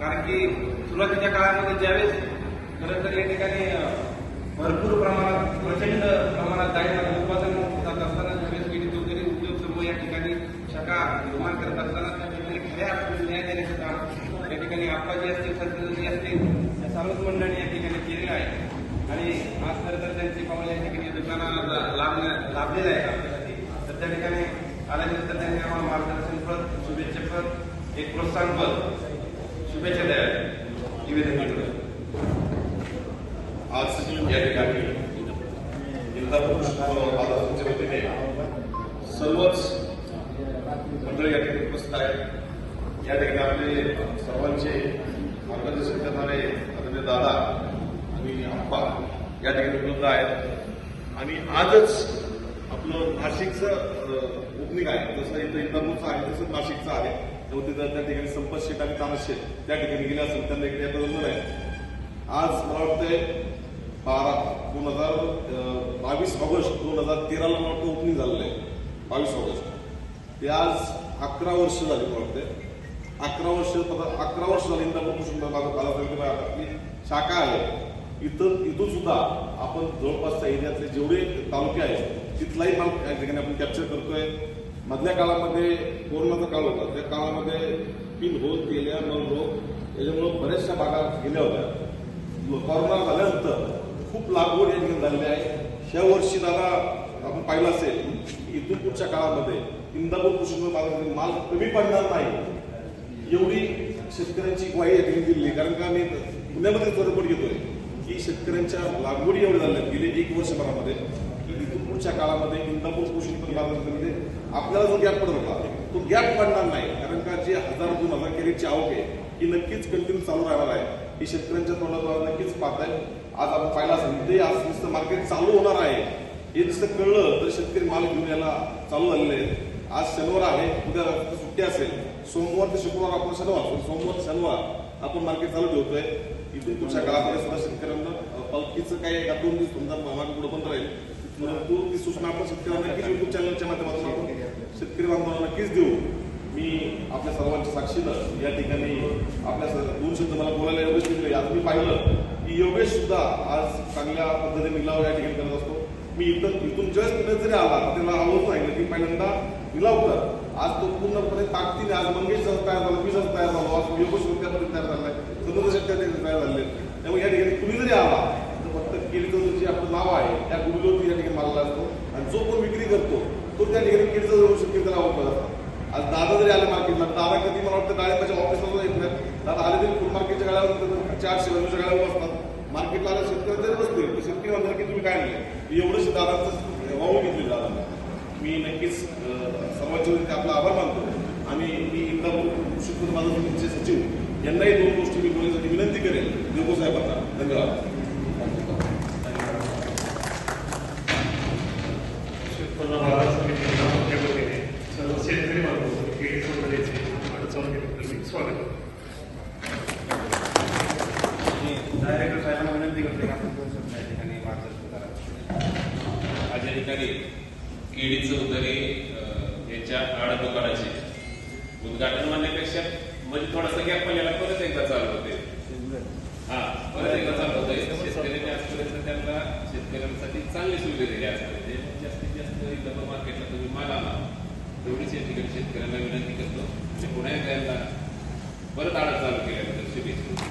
कारण की सुरुवातीच्या काळामध्ये ज्यावेळेस खरं तर या ठिकाणी भरपूर प्रमाणात प्रचंड प्रमाणात डाळिंबाचं उत्पादन जात असताना ज्यावेळेस केळी चौधरी उद्योग समूह या ठिकाणी शाखा निर्माण करत असताना त्या ठिकाणी खऱ्या अर्थाने न्याय देण्याचं काम या ठिकाणी आप्पाजी असतील संतजी असतील या सर्वच मंडळाने या ठिकाणी केलेलं आहे. आणि आज खरं तर त्यांची पावलं या ठिकाणी दुकानाला लाभ लाभलेलं आहे आपल्यासाठी. तर त्या ठिकाणी आल्यानंतर त्यांनी आम्हाला मार्गदर्शनपद शुभेच्छापद एक प्रोत्साहनपद शुभेच्छा द्याव्या निवेदन आज या ठिकाणी इंदापूर बाजाराच्या वतीने सर्वच मंडळी या ठिकाणी उपस्थित आहेत. या ठिकाणी आपले सर्वांचे मार्गदर्शन करणारे आदरणीय दादा आणि आप्पा या ठिकाणी उपलब्ध आहेत. आणि आजच आपलं नाशिकचं ओपनिंग आहे. जसं इथं इंदापूरचं आहे तसंच नाशिकचं आहे. तेव्हा तिथं त्या ठिकाणी संपत शेट आणि तानस शेट त्या ठिकाणी गेले असेल त्यांना इकडे आता जमलं आहे. आज मला वाटतंय बारा दोन हजार बावीस ऑगस्ट दोन हजार तेराला मला वाटतं ओपनिंग झालेलं आहे. बावीस ऑगस्ट. ते आज अकरा वर्ष झाली मला वाटते अकरा वर्ष अकरा वर्ष झाली इंदापूर कृषी बाजार आपली शाखा आहे. इथं इथून सुद्धा आपण जवळपासच्या एरियातले जेवढे तालुके आहेत तिथलाही माल या ठिकाणी आपण कॅप्चर करतोय. मधल्या काळामध्ये कोरोनाचा काळ होता. त्या काळामध्ये पिन होत गेल्या मग रोग याच्यामुळं बऱ्याचशा भागा गेल्या होत्या. कोरोना झाल्यानंतर खूप लागवड या ठिकाणी झालेली आहे. ह्या वर्षी दादा आपण पाहिलं असेल की इथून पुढच्या काळामध्ये इंदापूर कृषी बाजारामध्ये माल कमी पडणार नाही एवढी शेतकऱ्यांची ग्वाही या ठिकाणी दिली कारण का मी पुण्यामध्ये तो रिपोर्ट घेतोय की शेतकऱ्यांच्या लागवडी एवढ्या झाल्या. गेले एक वर्षभरामध्ये पुढच्या काळामध्ये इंदापूर कृषी उत्पन्न बाजारामध्ये आपल्याला जो गॅप पडत होता तो गॅप पडणार नाही. कारण का जे हजार दोन हजार केरीची आवक आहे ही नक्कीच कंटिन्यू चालू राहणार आहे. ही शेतकऱ्यांच्या तोंडाद्वारा नक्कीच पाहत आहे. आज आपण पाहिला असेल ते आज नुसतं मार्केट चालू होणार आहे. हे नुसतं कळलं तर शेतकरी माल घेऊन यायला चालू झालेले आहेत. आज शनिवार आहे उद्या सुट्टी असेल. सोमवार ते शुक्रवार आपण शनिवार सोमवार ते शनिवार आपण मार्केट चालू ठेवतोय. इथून पुढच्या काळामध्ये सुद्धा शेतकऱ्यांना पालखीचं काही एका दोन दिवस समजा मागे पुढे बंद राहील. परंतु ती सूचना आपण शेतकऱ्यांना नक्कीच युट्यूब चॅनलच्या माध्यमातून आपण शेतकरी बांधवांना नक्कीच देऊ. मी आपल्या सर्वांच्या साक्षीनं या ठिकाणी आपल्या दोन शब्द मला बोलायला योगेश दिले. आज मी पाहिलं की योगेश सुद्धा आज चांगल्या पद्धतीने निलाव या ठिकाणी करत असतो. मी इथं इथून जस्ट पुण्यात जरी आला त्याला आवडतो आहे की पहिल्यांदा निलाव कर आज तो पूर्णपणे ताकदीने आज मंगेश तयार झाला मी तयार झालो आज योगेश त्या तयार झालाय शेतकरी तयार झाले त्यामुळे या ठिकाणी कुणी जरी आला. फक्त केळीचं जे आपलं नाव आहे त्या गुढीवरती या ठिकाणी मारला असतो. आणि जो कोण विक्री करतो तो त्या ठिकाणी केळीचा जवळ शेतकरी त्याला वापरत असतो आज दादा जरी आले मार्केटला दादा कधी मला वाटतं डाळिंबाच्या ऑफिसला येत नाही दादा आले तरी फुल मार्केटच्या गाड्यावर चारशे वरच्या गाड्यावर बसतात मार्केटला आल्या शेतकरी तरी बसते तर शेतकरी म्हणतात की तुम्ही काय नाही एवढंच दादाचं वाहून घेतले दादा मी नक्कीच सर्वांच्या वतीने आपला आभार मानतो. आणि मी इंदापूर कृषी उत्पन्न बाजार समितीचे सचिव यांनाही दोन गोष्टी मी बोलण्यासाठी विनंती करेल देवको साहेबांना धन्यवाद. उत्पन्न बाजार समितीच्या वतीने सर्व शेतकरी बांधव केळी संघटनेचे अडचण स्वागत डायरेक्टर साहेबांना विनंती करते की आपण दोन शब्द या ठिकाणी मार्गदर्शन करा आज या ठिकाणी केळी चौधरी यांच्या आड दुकानाचे उद्घाटन म्हणण्यापेक्षा म्हणजे थोडासा गॅप पहिल्याला परत एकदा चालू एवढीच या ठिकाणी शेतकऱ्यांना विनंती करतो. आणि पुन्हा एकदा परत आडत चालू केल्याबद्दल शुभेच्छा.